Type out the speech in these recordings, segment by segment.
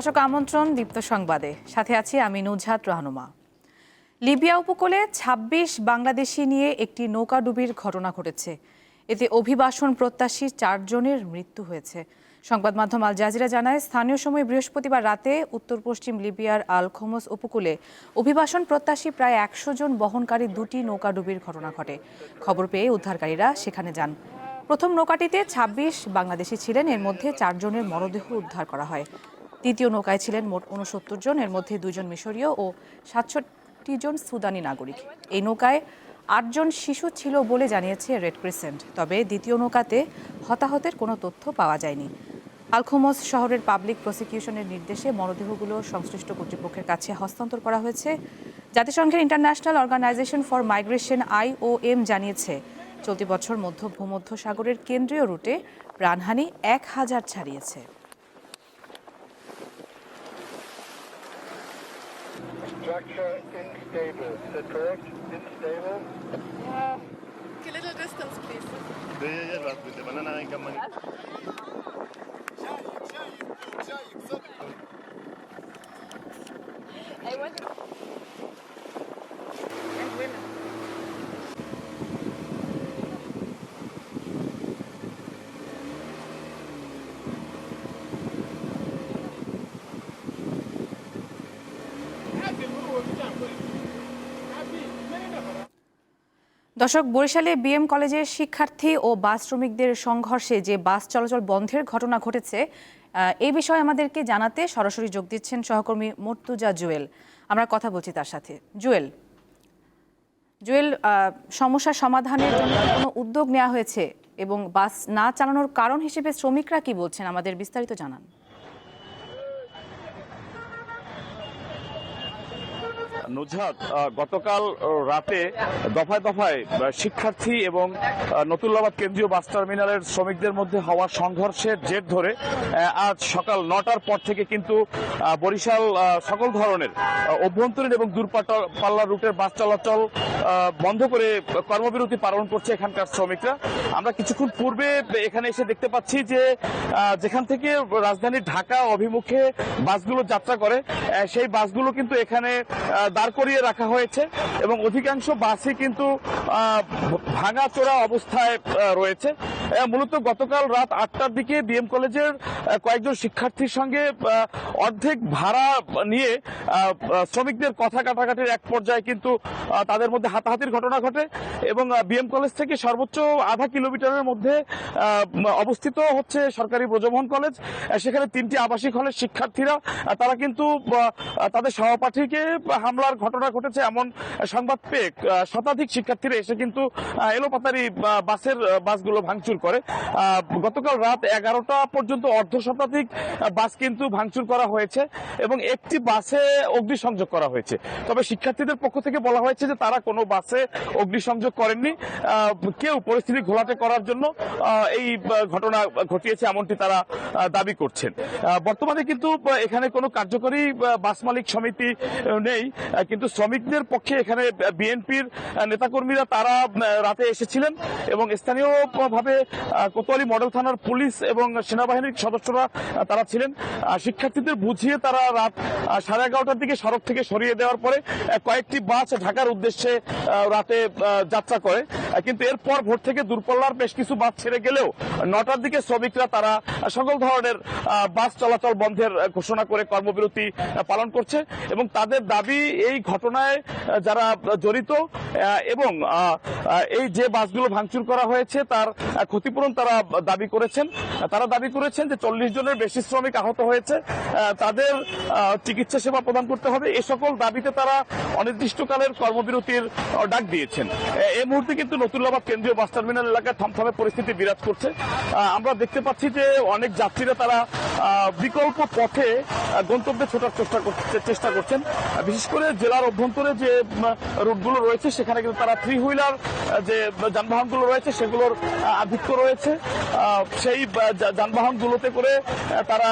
দর্শক আমন্ত্রণ দীপ্ত সংবাদে। সাথে আছি আমি নুজহাত রাহনুমা। লিবিয়া উপকূলে ২৬ বাংলাদেশি নিয়ে একটি নৌকাডুবির ঘটনা ঘটেছে। এতে অভিবাসন প্রত্যাশী চারজনের মৃত্যু হয়েছে। সংবাদ মাধ্যম আল জাজিরা জানায়, স্থানীয় সময় বৃহস্পতিবার রাতে উত্তর পশ্চিম লিবিয়ার আল খোমস উপকূলে অভিবাসন প্রত্যাশী প্রায় একশো জন বহনকারী দুটি নৌকাডুবির ঘটনা ঘটে। খবর পেয়ে উদ্ধারকারীরা সেখানে যান। প্রথম নৌকাটিতে ২৬ বাংলাদেশি ছিলেন, এর মধ্যে চারজনের মরদেহ উদ্ধার করা হয়। দ্বিতীয় নৌকায় ছিলেন মোট উনসত্তর জন, এর মধ্যে দুজন মিশরীয় ও সাতষট্টি জন সুদানি নাগরিক। এই নৌকায় আটজন শিশু ছিল বলে জানিয়েছে রেড ক্রিসেন্ট, তবে দ্বিতীয় নৌকাতে হতাহতের কোনো তথ্য পাওয়া যায়নি। আলখোমস শহরের পাবলিক প্রসিকিউশনের নির্দেশে মরদেহগুলো সংশ্লিষ্ট কর্তৃপক্ষের কাছে হস্তান্তর করা হয়েছে। জাতিসংঘের international organisation for migration I O M জানিয়েছে, চলতি বছর মধ্য ভূমধ্য সাগরের কেন্দ্রীয় রুটে প্রাণহানি এক হাজার ছাড়িয়েছে। Structure unstable. Is that correct? Unstable? Uh, a little distance, please. Deve llevar, te দর্শক, বরিশালে বিএম কলেজের শিক্ষার্থী ও বাস শ্রমিকদের সংঘর্ষে যে বাস চলাচল বন্ধের ঘটনা ঘটেছে এই বিষয়ে আমাদেরকে জানাতে সরাসরি যোগ দিচ্ছেন সহকর্মী মর্তুজা জুয়েল। আমরা কথা বলছি তার সাথে। জুয়েল জুয়েল সমস্যা সমাধানের জন্য কোনো উদ্যোগ নেওয়া হয়েছে এবং বাস না চালানোর কারণ হিসেবে শ্রমিকরা কি বলছেন আমাদের বিস্তারিত জানান। নুজহাত গতকাল রাতে দফায় দফায় শিক্ষার্থী এবং নতুল্লাবাদ কেন্দ্রীয় বাস টার্মিনালের শ্রমিকদের মধ্যে হওয়া সংঘর্ষের জের ধরে আজ সকাল নটার পর থেকে কিন্তু বরিশাল সকল ধরনের অভ্যন্তরীণ এবং দূরপাল্লা পাল্লা রুটের বাস চলাচল বন্ধ করে কর্মবিরতি পালন করছে এখানকার শ্রমিকরা। আমরা কিছুক্ষণ পূর্বে এখানে এসে দেখতে পাচ্ছি যে যেখান থেকে রাজধানী ঢাকা অভিমুখে বাসগুলো যাত্রা করে সেই বাসগুলো কিন্তু এখানে দাঁড় করিয়ে রাখা হয়েছে এবং অধিকাংশ বাসই কিন্তু আহ, ভাঙা চোরা অবস্থায় রয়েছে। মূলত গতকাল রাত আটটার দিকে বিএম কলেজের কয়েকজন শিক্ষার্থীর সঙ্গে অর্ধেক ভাড়া নিয়ে শ্রমিকদের কথা কাটাকাটির এক পর্যায়ে কিন্তু তাদের মধ্যে হাতাহাতির ঘটনা ঘটে এবং বিএম কলেজ থেকে সর্বোচ্চ আধা কিলোমিটারের মধ্যে অবস্থিত হচ্ছে সরকারি ব্রজমোহন কলেজ। সেখানে তিনটি আবাসিক হলের শিক্ষার্থীরা তারা কিন্তু তাদের সহপাঠীকে হামলার ঘটনা ঘটেছে এমন সংবাদ পেয়ে শতাধিক শিক্ষার্থীরা এসে কিন্তু এলোপাতারি বাসের বাসগুলো ভাঙচুর করে। গতকাল রাত এগারোটা পর্যন্ত অর্ধ শতাধিক বাস কিন্তু ভাঙচুর করা হয়েছে এবং একটি বাসে অগ্নিসংযোগ করা হয়েছে। তবে শিক্ষার্থীদের পক্ষ থেকে বলা হয়েছে যে তারা কোনো বাসে অগ্নিসংযোগ করেননি। কেউ পরিস্থিতি ঘোলাটে করার জন্য এই ঘটনা ঘটিয়েছে এমনটি তারা দাবি করছেন। বর্তমানে কিন্তু এখানে কোনো কার্যকরী বাস মালিক সমিতি নেই। কিন্তু শ্রমিকদের পক্ষে এখানে বিএনপির নেতাকর্মীরা তারা রাতে এসেছিলেন এবং স্থানীয় ভাবে কোতোয়ালি মডেল থানার পুলিশ এবং সেনাবাহিনীর সদস্যরা তারা ছিলেন। শিক্ষার্থীদের বুঝিয়ে তারা রাত সাড়ে এগারোটার দিকে সড়ক থেকে সরিয়ে দেওয়ার পরে কয়েকটি বাস ঢাকার উদ্দেশ্যে রাতে যাত্রা করে। কিন্তু এরপর ভোর থেকে দূরপাল্লার বেশ কিছু বাস ছেড়ে গেলেও নটার দিকে শ্রমিকরা তারা সকল ধরনের বাস চলাচল বন্ধের ঘোষণা করে কর্মবিরতি পালন করছে এবং তাদের দাবি এই ঘটনায় যারা জড়িত এবং এই যে বাসগুলো ভাঙচুর করা হয়েছে, তার ক্ষতিপূরণ তারা দাবি করেছেন। তারা দাবি করেছেন যে চল্লিশ জনের বেশি শ্রমিক আহত হয়েছে। তাদের চিকিৎসা সেবা প্রদান করতে হবে। এ সকল দাবিতে তারা অনির্দিষ্টকালের কর্মবিরতির ডাক দিয়েছেন। এই মুহূর্তে কিন্তু নতুল্লাবাদ কেন্দ্রীয় বাস টার্মিনাল এলাকায় থমথমে পরিস্থিতি বিরাজ করছে। আমরা দেখতে পাচ্ছি যে অনেক যাত্রীরা তারা বিকল্প পথে গন্তব্যে ছোটার চেষ্টা চেষ্টা করছেন। বিশেষ করে জেলার অভ্যন্তরে যে রুটগুলো রয়েছে সেখানে কিন্তু তারা থ্রি হুইলার যে যানবাহনগুলো রয়েছে সেগুলোর আহ, আধিক্য রয়েছে। সেই যানবাহন গুলোতে যানবাহনগুলোতে করে তারা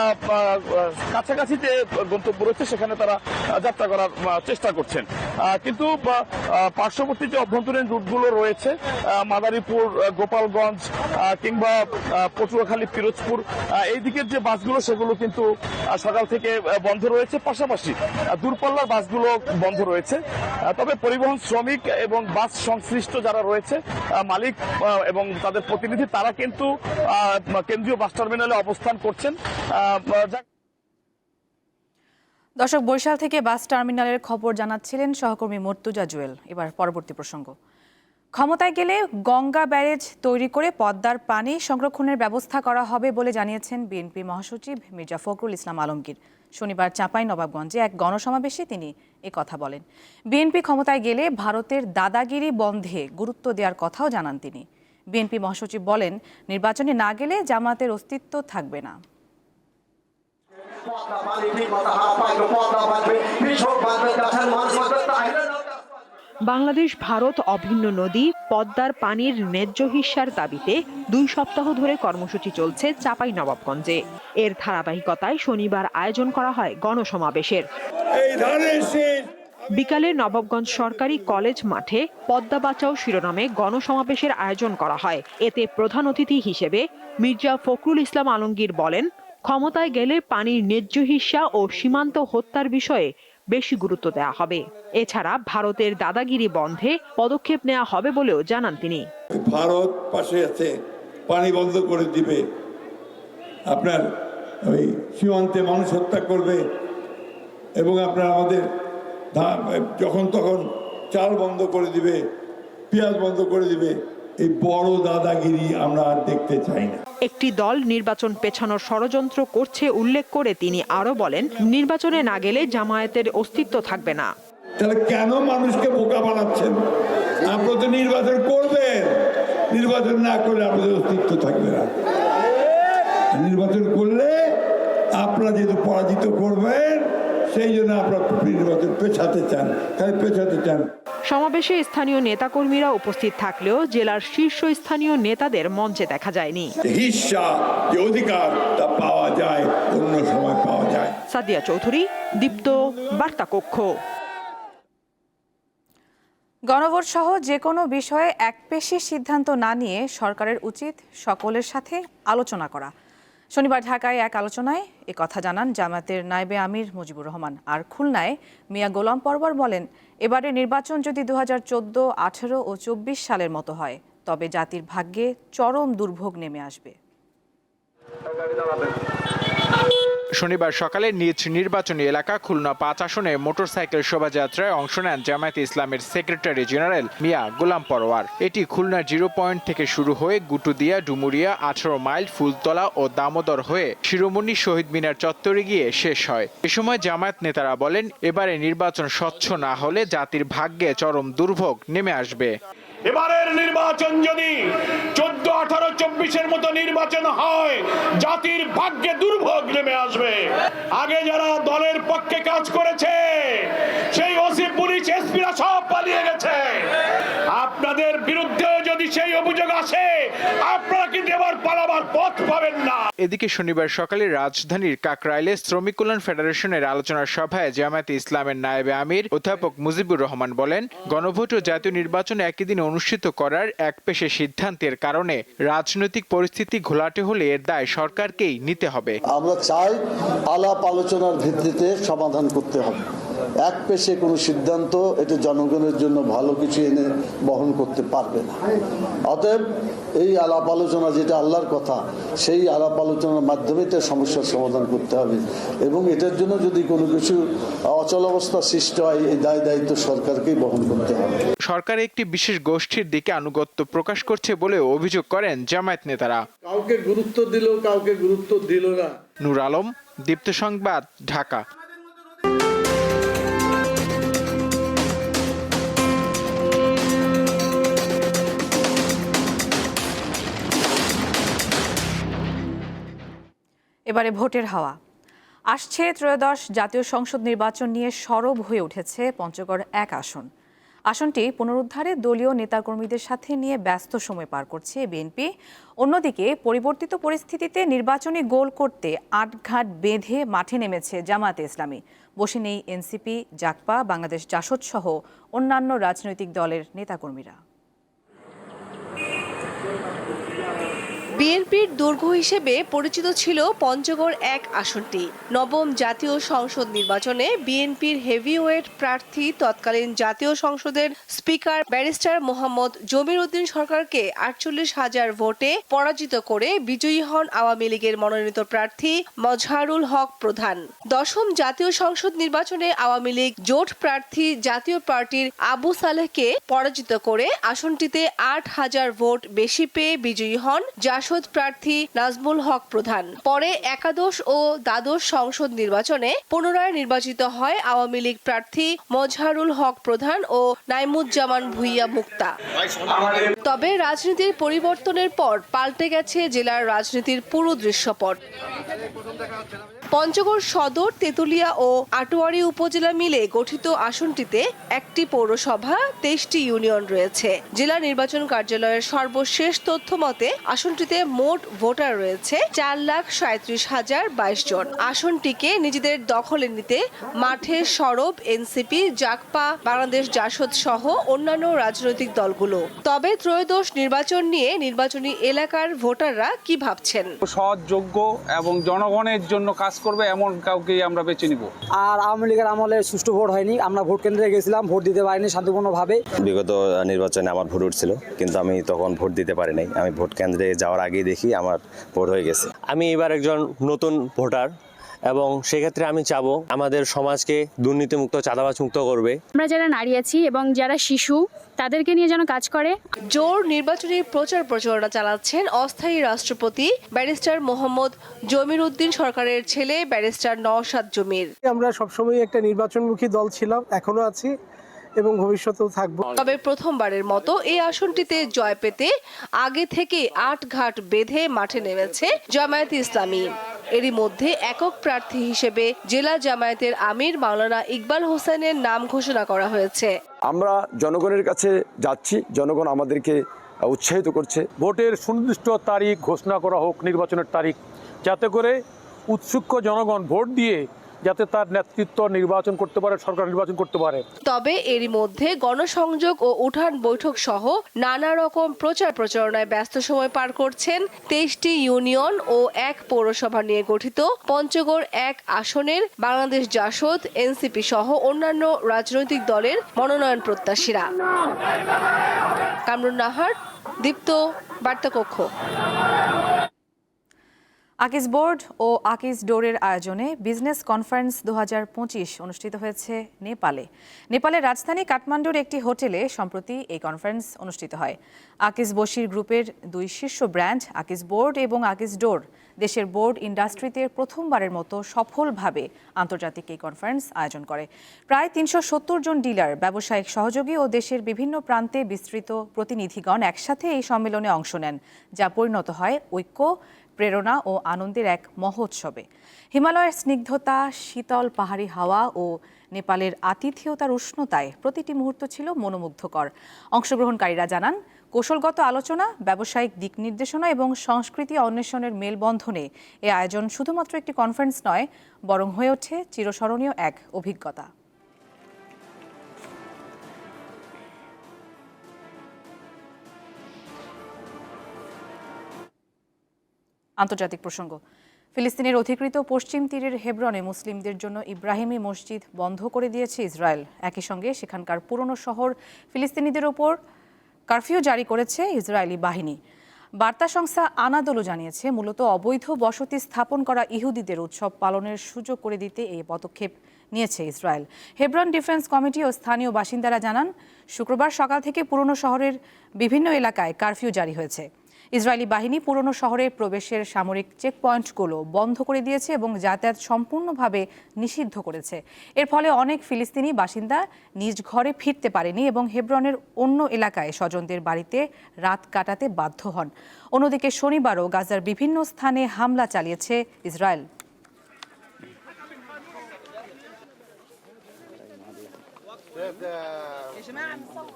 কাছাকাছি যে গন্তব্য রয়েছে, সেখানে তারা যাত্রা করার চেষ্টা করছেন। কিন্তু পার্শ্ববর্তী যে অভ্যন্তরীণ রুটগুলো রয়েছে মাদারীপুর গোপালগঞ্জ কিংবা পটুয়াখালী, পিরোজপুর এই দিকের যে বাসগুলো, সেগুলো কিন্তু সকাল থেকে বন্ধ রয়েছে। পাশাপাশি দূরপাল্লার বাসগুলো বন্ধ রয়েছে। তবে পরিবহন শ্রমিক এবং বাস সংশ্লিষ্ট যারা রয়েছে মালিক এবং তাদের প্রতিনিধি, তারা কিন্তু কেন্দ্রীয় বাস টার্মিনালে অবস্থান করছেন। দর্শক, বরিশাল থেকে বাস টার্মিনালের খবর জানাচ্ছিলেন সহকর্মী মর্তুজা জুয়েল। এবার পরবর্তী প্রসঙ্গ। ক্ষমতায় গেলে গঙ্গা ব্যারেজ তৈরি করে পদ্মার পানি সংরক্ষণের ব্যবস্থা করা হবে বলে জানিয়েছেন বিএনপি মহাসচিব মির্জা ফখরুল ইসলাম আলমগীর। শনিবার চাঁপাই নবাবগঞ্জে এক গণসমাবেশে তিনি এ কথা বলেন। বিএনপি ক্ষমতায় গেলে ভারতের দাদাগিরি বন্ধে গুরুত্ব দেওয়ার কথাও জানান তিনি। বিএনপি মহাসচিব বলেন, নির্বাচনে না গেলে জামাতের অস্তিত্ব থাকবে না। পদ্মা বাংলাদেশ ভারত অভিন্ন নদী পদ্মার পানির ন্যায্য হিস্যার দাবিতে দুই সপ্তাহ ধরে কর্মসূচি চলছে চাপাই নবাবগঞ্জে এর ধারাবাহিকতায় শনিবার আয়োজন করা হয় গণসমাবেশের। বিকালে নবাবগঞ্জ সরকারি কলেজ মাঠে পদ্মা বাঁচাও শিরোনামে গণসমাবেশের আয়োজন করা হয়। এতে প্রধান অতিথি হিসেবে মির্জা ফখরুল ইসলাম আলমগীর বলেন ক্ষমতায় গেলে পানির ন্যায্য হিস্যা ও সীমান্ত হত্যার বিষয়ে বেশি গুরুত্ব দেওয়া হবে। এছাড়া ভারতের দাদাগিরি বন্ধে পদক্ষেপ নেওয়া হবে বলেও জানান তিনি। ভারত পাশে আছে, পানি বন্ধ করে দিবে। আপনার ওই সীমান্তে মানুষ হত্যা করবে এবং আপনার আমাদের যখন তখন চাল বন্ধ করে দিবে, পেঁয়াজ বন্ধ করে দিবে। এই বড় দাদাগিরি আমরা আর দেখতে চাই না। একটি দল নির্বাচন পেছানোর ষড়যন্ত্র করছে উল্লেখ করে তিনি আরও বলেন নির্বাচনে না গেলে জামায়াতের অস্তিত্ব থাকবে না। তাহলে কেন মানুষকে বোকা বানাচ্ছেন? আপনারা তো নির্বাচন করবেন। নির্বাচন না করলে আপনাদের অস্তিত্ব থাকবে না। নির্বাচন করলে আপনারা যেহেতু পরাজিত করবেন সেই জন্য আপনারা নির্বাচন পেছাতে চান। খালি পেছাতে চান। সমাবেশে স্থানীয় নেতাকর্মীরা উপস্থিত থাকলেও জেলার শীর্ষস্থানীয় নেতাদের মঞ্চে দেখা যায়নি। অধিকার তা পাওয়া যায় অন্য সময় পাওয়া যায়। সাদিয়া চৌধুরী দীপ্ত বার্তা কক্ষ। গণভোট সহ যে কোনো বিষয়ে একপেশি সিদ্ধান্ত না নিয়ে সরকারের উচিত সকলের সাথে আলোচনা করা। শনিবার ঢাকায় এক আলোচনায় এ কথা জানান জামাতের নায়েবে আমির মুজিবুর রহমান। আর খুলনায় মিয়া গোলাম পরবর বলেন এবারে নির্বাচন যদি দু হাজার চোদ্দ, আঠেরো ও চব্বিশ সালের মতো হয়, তবে জাতির ভাগ্যে চরম দুর্ভোগ নেমে আসবে। শনিবার সকালে নিজ নির্বাচনী এলাকা খুলনা পাঁচ আসনে মোটরসাইকেল শোভাযাত্রায় অংশ নেন জামায়াতে ইসলামের সেক্রেটারি জেনারেল মিয়া গোলাম পরোয়ার। এটি খুলনা জিরো পয়েন্ট থেকে শুরু হয়ে গুটুদিয়া, ডুমুরিয়া, আঠারো মাইল, ফুলতলা ও দামোদর হয়ে শিরোমণি, শহীদ মিনার চত্বরে গিয়ে শেষ হয়। এ সময় জামায়াত নেতারা বলেন, এবারে নির্বাচন স্বচ্ছ না হলে জাতির ভাগ্যে চরম দুর্ভোগ নেমে আসবে। এবারের নির্বাচন যদি চোদ্দ, আঠারো, চব্বিশের মতো নির্বাচন হয়, জাতির ভাগ্যে দুর্ভোগ নেমে আসবে। আগে যারা দলের পক্ষে কাজ করেছে, সেই ওসি, পুলিশ, এসপিরা সব পালিয়ে গেছে। আপনাদের বিরুদ্ধেও যদি সেই অভিযোগ আসে আপনারা কিন্তু এবার পালাবার পথ পাবেন না। এদিকে শনিবার সকালে রাজধানীর কাকরাইলে শ্রমিক কল্যাণ ফেডারেশনের আলোচনা সভায় জামায়াতে ইসলামের নায়েবে আমির অধ্যাপক মুজিবুর রহমান বলেন গণভোট ও জাতীয় নির্বাচন একই দিনে অনুষ্ঠিত করার এক পেশে সিদ্ধান্তের কারণে রাজনৈতিক পরিস্থিতি ঘোলাটে হলে এর দায় সরকারকেই নিতে হবে। আমরা চাই আলাপ আলোচনার ভিত্তিতে সমাধান করতে হবে। এক পেশে কোনো সিদ্ধান্ত এটা জনগণের জন্য ভালো কিছু এনে বহন করতে পারবে না। অতএব এই আলাপ আলোচনা যেটা আল্লাহর কথা সেই আলাপ আলোচনার মাধ্যমে এটা সমস্যার সমাধান করতে হবে। এবং এটার জন্য যদি কোনো কিছু অচল অবস্থা সৃষ্টি হয় এই দায় দায়িত্ব সরকারকেই বহন করতে হবে। সরকার একটি বিশেষ গোষ্ঠীর দিকে আনুগত্য প্রকাশ করছে বলেও অভিযোগ করেন জামায়াত নেতারা। কাউকে গুরুত্ব দিল কাউকে গুরুত্ব দিল না। নূর আলম দীপ্ত সংবাদ ঢাকা। এবারে ভোটের হাওয়া। আসছে ত্রয়োদশ জাতীয় সংসদ নির্বাচন নিয়ে সরব হয়ে উঠেছে পঞ্চগড় এক আসন। আসনটি পুনরুদ্ধারে দলীয় নেতাকর্মীদের সাথে নিয়ে ব্যস্ত সময় পার করছে বিএনপি। অন্যদিকে পরিবর্তিত পরিস্থিতিতে নির্বাচনী গোল করতে আটঘাট বেঁধে মাঠে নেমেছে জামায়াতে ইসলামী। বসে নেই এনসিপি জাকপা বাংলাদেশ জাসদ সহ অন্যান্য রাজনৈতিক দলের নেতাকর্মীরা। বিএনপির দুর্গ হিসেবে পরিচিত ছিল পঞ্চগড় এক আসনটি। নবম জাতীয় সংসদ নির্বাচনে বিএনপির হেভিওয়েট প্রার্থী তৎকালীন জাতীয় সংসদের স্পিকার ব্যারিস্টার মোহাম্মদ জমির উদ্দিন সরকারকে আটচল্লিশ হাজার ভোটে পরাজিত করে বিজয়ী হন আওয়ামী লীগের মনোনীত প্রার্থী মজহারুল হক প্রধান। দশম জাতীয় সংসদ নির্বাচনে আওয়ামী লীগ জোট প্রার্থী জাতীয় পার্টির আবু সালেহকে পরাজিত করে আসনটিতে আট হাজার ভোট বেশি পেয়ে বিজয়ী হন জাসদ প্রার্থী নাজমুল হক প্রধান। পরে একাদশ ও দ্বাদশ সংসদ নির্বাচনে পুনরায় নির্বাচিত হয় আওয়ামী লীগ প্রার্থী মজহারুল হক প্রধান ও নাইমুজ্জামান ভুইয়া মুক্তা। তবে রাজনীতির পরিবর্তনের পর পাল্টে গেছে জেলার রাজনীতির পুরো দৃশ্যপট। পঞ্চগড় সদর, তেতুলিয়া ও আটোয়ারি উপজেলা মিলে গঠিত আসনটিতে একটি পৌরসভা, তেইশটি ইউনিয়ন রয়েছে। জেলা নির্বাচন কার্যালয়ের সর্বশেষ তথ্য মতে আসনটিতে মোট ভোটার রয়েছে চার লাখ সাঁত্রিশ হাজার বাইশ জন। আসনটিকে নিজেদের দখলে নিতে মাঠে সরব এনসিপি জাকপা বাংলাদেশ জাসদ সহ অন্যান্য রাজনৈতিক দলগুলো। তবে ত্রয়োদশ নির্বাচন নিয়ে নির্বাচনী এলাকার ভোটাররা কি ভাবছেন? সৎ যোগ্য এবং জনগণের জন্য কাজ করবে এমন কাউকেই আমরা বেছে নিব। আর আওয়ামী লীগের আমলে সুষ্ঠু ভোট হয়নি। আমরা ভোট কেন্দ্রে গেছিলাম ভোট দিতে পারিনি শান্তিপূর্ণভাবে। বিগত নির্বাচনে আমার ভোট উঠছিল কিন্তু আমি তখন ভোট দিতে পারি নাই। আমি ভোট কেন্দ্রে যাওয়ার আগেই দেখি আমার ভোট হয়ে গেছে। আমি এবার একজন নতুন ভোটার এবং সেক্ষেত্রে আমি চাবো আমাদের সমাজকে দুর্নীতিমুক্ত চাঁদাবাজ মুক্ত করবে। আমরা যারা নারী আছি এবং যারা শিশু তাদেরকে নিয়ে যেন কাজ করে। জোর নির্বাচনী প্রচার প্রচারণা চালাচ্ছেন অস্থায়ী রাষ্ট্রপতি ব্যারিস্টার মোহাম্মদ জমির উদ্দিন সরকারের ছেলে ব্যারিস্টার নওশাদ জমির। আমরা সবসময় একটা নির্বাচনমুখী দল ছিলাম এখনও আছি। এবং ভবিষ্যতেও থাকব। তবে প্রথমবারের মতো এই আসনটিতে জয় পেতে আগে থেকে আট ঘাট বেঁধে মাঠে নেমেছে জামায়াতে ইসলামী। এরই মধ্যে একক প্রার্থী হিসেবে জেলা জামায়াতের আমির মাওলানা ইকবাল হোসেনের নাম ঘোষণা করা হয়েছে। আমরা জনগণের কাছে যাচ্ছি জনগণ আমাদেরকে উৎসাহিত করছে। ভোটের সুনির্দিষ্ট তারিখ ঘোষণা করা হোক নির্বাচনের তারিখ যাতে করে উৎসুক জনগণ ভোট দিয়ে যাতে তার নেতৃত্ব নির্বাচন করতে পারে, সরকার নির্বাচন করতে পারে। তবে এরই মধ্যে গণসংযোগ ও উঠান বৈঠক সহ নানা রকম প্রচার প্রচারণায় ব্যস্ত সময় পার করছেন তেইশটি ইউনিয়ন ও এক পৌরসভা নিয়ে গঠিত পঞ্চগড় এক আসনের বাংলাদেশ জাসদ, এনসিপি সহ অন্যান্য রাজনৈতিক দলের মনোনয়ন প্রত্যাশীরা। কামরুন নাহার, দীপ্ত বার্তাকক্ষ। আকিজ বোর্ড ও আকিজ ডোরের আয়োজনে বিজনেস কনফারেন্স দু হাজার পঁচিশ অনুষ্ঠিত হয়েছে নেপালে। নেপালের রাজধানী কাঠমান্ডুর একটি হোটেলে সম্প্রতি এই কনফারেন্স অনুষ্ঠিত হয়। আকিজ বশির গ্রুপের দুই শীর্ষ ব্র্যান্ড আকিজ বোর্ড এবং আকিজ ডোর, দেশের বোর্ড ইন্ডাস্ট্রিতে প্রথমবারের মতো সফলভাবে আন্তর্জাতিক এই কনফারেন্স আয়োজন করে। প্রায় তিনশো সত্তর জন ডিলার, ব্যবসায়িক সহযোগী ও দেশের বিভিন্ন প্রান্তে বিস্তৃত প্রতিনিধিগণ একসাথে এই সম্মেলনে অংশ নেন, যা পরিণত হয় ঐক্য প্রেরণা ও আনন্দের এক মহোৎসবে। হিমালয়ের স্নিগ্ধতা, শীতল পাহাড়ি হাওয়া ও নেপালের আতিথেয়তার উষ্ণতায় প্রতিটি মুহূর্ত ছিল মনোমুগ্ধকর। অংশগ্রহণকারীরা জানান, কৌশলগত আলোচনা, ব্যবসায়িক দিক নির্দেশনা এবং সংস্কৃতি অন্বেষণের মেলবন্ধনে এ আয়োজন শুধুমাত্র একটি কনফারেন্স নয়, বরং হয়ে ওঠে চিরস্মরণীয় এক অভিজ্ঞতা। আন্তর্জাতিক প্রসঙ্গ। ফিলিস্তিনের অধিকৃত পশ্চিম তীরের হেব্রনে মুসলিমদের জন্য ইব্রাহিমি মসজিদ বন্ধ করে দিয়েছে ইসরায়েল। একই সঙ্গে সেখানকার পুরনো শহর ফিলিস্তিনিদের ওপর কারফিউ জারি করেছে ইসরায়েলি বাহিনী। বার্তা সংস্থা আনাদোলো জানিয়েছে, মূলত অবৈধ বসতি স্থাপন করা ইহুদিদের উৎসব পালনের সুযোগ করে দিতে এই পদক্ষেপ নিয়েছে ইসরায়েল। হেব্রন ডিফেন্স কমিটি ও স্থানীয় বাসিন্দারা জানান, শুক্রবার সকাল থেকে পুরনো শহরের বিভিন্ন এলাকায় কারফিউ জারি হয়েছে। ইসরায়েলি বাহিনী পুরনো শহরের প্রবেশের সামরিক চেকপয়েন্টগুলো বন্ধ করে দিয়েছে এবং যাতায়াত সম্পূর্ণভাবে নিষিদ্ধ করেছে। এর ফলে অনেক ফিলিস্তিনি বাসিন্দা নিজ ঘরে ফিরতে পারেনি এবং হেব্রনের অন্য এলাকায় স্বজনদের বাড়িতে রাত কাটাতে বাধ্য হন। অন্যদিকে শনিবারও গাজার বিভিন্ন স্থানে হামলা চালিয়েছে ইসরায়েল। يا جماعه بنصور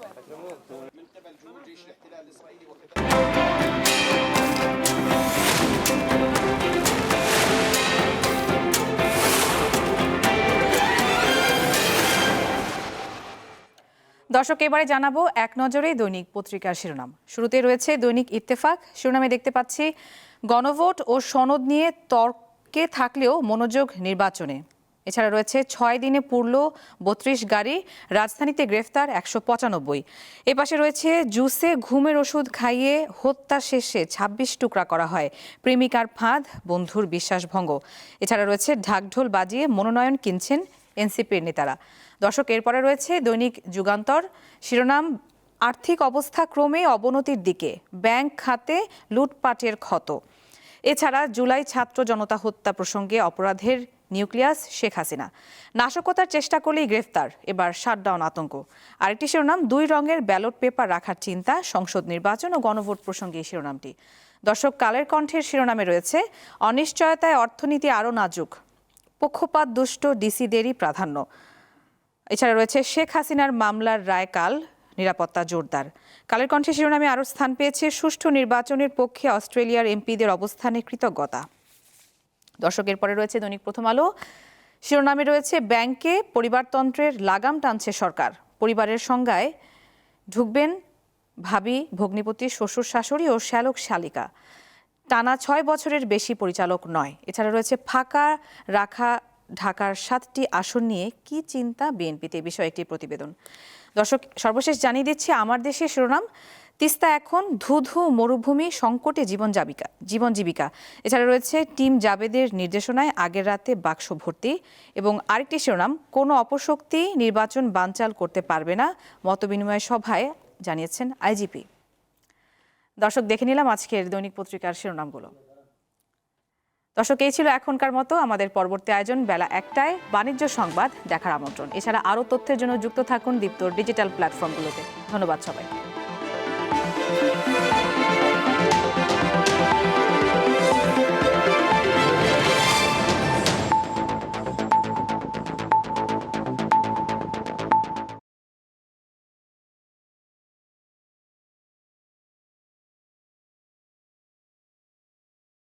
من قبل جيش الاحتلال الاسرائيلي وقتال দর্শক, এবারে জানাব এক নজরে দৈনিক পত্রিকার শিরোনাম। শুরুতে রয়েছে দৈনিক ইত্তেফাক। শিরোনামে দেখতে পাচ্ছি, গণভোট ও সনদ নিয়ে তর্কে থাকলেও মনোযোগ নির্বাচনে। এছাড়া রয়েছে, ছয় দিনে পুরল বত্রিশ গাড়ি, রাজধানীতে গ্রেফতার একশো পঁচানব্বই। এপাশে রয়েছে, জুসে ঘুমের ওষুধ খাইয়ে হত্যা শেষে ২৬ টুকরা করা হয়। প্রেমিকার ফাঁদ, বন্ধুর বিশ্বাসভঙ্গ এছাড়া রয়েছে, ঢাকঢোল বাজিয়ে মনোনয়ন কিনছেন এনসিপির নেতারা। দর্শক, এরপরে রয়েছে দৈনিক যুগান্তর। শিরোনাম, আর্থিক অবস্থা ক্রমে অবনতির দিকে, ব্যাংক খাতে লুটপাটের ক্ষত। এছাড়া জুলাই ছাত্র জনতা হত্যা প্রসঙ্গে অপরাধের নিউক্লিয়াস শেখ হাসিনা। নাশকতার চেষ্টা করলেই গ্রেফতার, এবার শাটডাউন আতঙ্ক। আরেকটি শিরোনাম, দুই রঙের ব্যালট পেপার রাখার চিন্তা, সংসদ নির্বাচন ও গণভোট প্রসঙ্গে এই শিরোনামটি। দর্শক, কালের কণ্ঠের শিরোনামে রয়েছে, অনিশ্চয়তায় অর্থনীতি আরও নাজুক। পক্ষপাত, দুষ্ট, ডিসিদেরই প্রাধান্য। এছাড়া রয়েছে শেখ হাসিনার মামলার রায় কাল নিরাপত্তা জোরদার। কালের কণ্ঠে শিরোনামে আরও স্থান পেয়েছে সুষ্ঠু নির্বাচনের পক্ষে অস্ট্রেলিয়ার এমপিদের অবস্থানে কৃতজ্ঞতা। দর্শকের পরে রয়েছে দৈনিক প্রথম আলো। শিরোনামে রয়েছে ব্যাংকে পরিবারতন্ত্রের লাগাম টানছে সরকার। পরিবারের সংজ্ঞায়, ঢুকবেন ভাবি, ভগ্নিপতি, শ্বশুর শাশুড়ি ও শ্যালক শালিকা। টানা ছয় বছরের বেশি পরিচালক নয়। এছাড়া রয়েছে ফাঁকা রাখা ঢাকার সাতটি আসন নিয়ে কি চিন্তা বিএনপিতে? বিষয়ে একটি প্রতিবেদন। দর্শক, সর্বশেষ জানিয়ে দিচ্ছি আমার দেশের শিরোনাম। তিস্তা এখন ধুধু মরুভূমি সংকটে জীবন জীবিকা জীবন জীবিকা। এছাড়া রয়েছে টিম জাবেদের নির্দেশনায় আগের রাতে বাক্স ভর্তি এবং আরেকটি শিরোনাম, কোনো অপশক্তি নির্বাচন বানচাল করতে পারবে না। মতবিনিময় সভায় জানিয়েছেন আইজিপি। দর্শক দেখে নিলাম আজকের দৈনিক পত্রিকার শিরোনামগুলো। দর্শক, এই ছিল এখনকার মতো আমাদের পরবর্তী আয়োজন বেলা একটায় বাণিজ্য সংবাদ দেখার আমন্ত্রণ। এছাড়া আরও তথ্যের জন্য যুক্ত থাকুন দীপ্তর ডিজিটাল প্ল্যাটফর্মগুলোতে। ধন্যবাদ সবাই